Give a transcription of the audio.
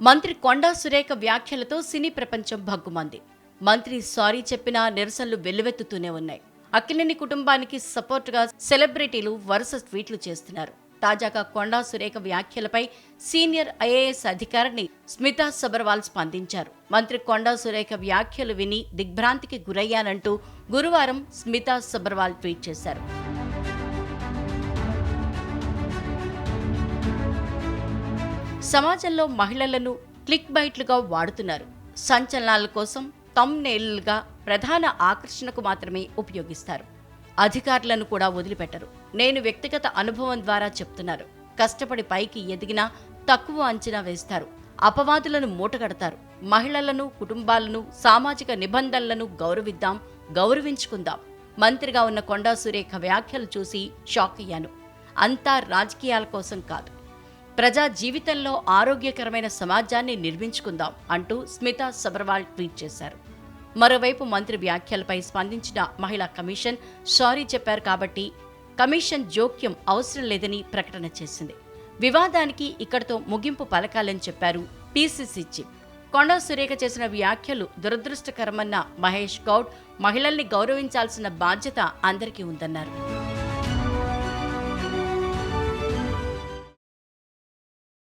మంత్రి కొండా సురేఖ వ్యాఖ్యలతో సినీ ప్రపంచం భగ్గుమంది. మంత్రి సారీ చెప్పినా నిరసనలు వెల్లువెత్తుతూనే ఉన్నాయి. అక్కినేని కుటుంబానికి సపోర్టుగా సెలబ్రిటీలు వరుస ట్వీట్లు చేస్తున్నారు. తాజాగా కొండా సురేఖ వ్యాఖ్యలపై సీనియర్ ఐఏఎస్ అధికారిని స్మితా సబర్వాల్ స్పందించారు. మంత్రి కొండా సురేఖ వ్యాఖ్యలు విని దిగ్భ్రాంతికి గురయ్యానంటూ గురువారం స్మితా సబర్వాల్ ట్వీట్ చేశారు. సమాజంలో మహిళలను క్లిక్ బైట్లుగా వాడుతున్నారు. సంచలనాల కోసం తమ్ నేళ్ళుగా ప్రధాన ఆకర్షణకు మాత్రమే ఉపయోగిస్తారు. అధికారులను కూడా వదిలిపెట్టరు. నేను వ్యక్తిగత అనుభవం ద్వారా చెప్తున్నారు. కష్టపడి పైకి ఎదిగినా తక్కువ అంచనా వేస్తారు. అపవాదులను మూటగడతారు. మహిళలను కుటుంబాలను సామాజిక నిబంధనలను గౌరవిద్దాం గౌరవించుకుందాం. మంత్రిగా ఉన్న కొండా సురేఖ వ్యాఖ్యలు చూసి షాక్ అయ్యాను. అంతా రాజకీయాల కోసం కాదు. ప్రజా జీవితంలో ఆరోగ్యకరమైన సమాజాన్ని నిర్మించుకుందాం అంటూ స్మితా సబర్వాల్ ట్వీట్ చేశారు. మరోవైపు మంత్రి వ్యాఖ్యలపై స్పందించిన మహిళా కమిషన్ సారీ చెప్పారు కాబట్టి కమిషన్ జోక్యం అవసరం లేదని ప్రకటన చేసింది. వివాదానికి ఇక్కడితో ముగింపు పలకాలని చెప్పారు పీసీసీ చీఫ్. కొండా సురేఖ చేసిన వ్యాఖ్యలు దురదృష్టకరమన్న మహేష్ గౌడ్ మహిళల్ని గౌరవించాల్సిన బాధ్యత అందరికీ ఉందన్నారు.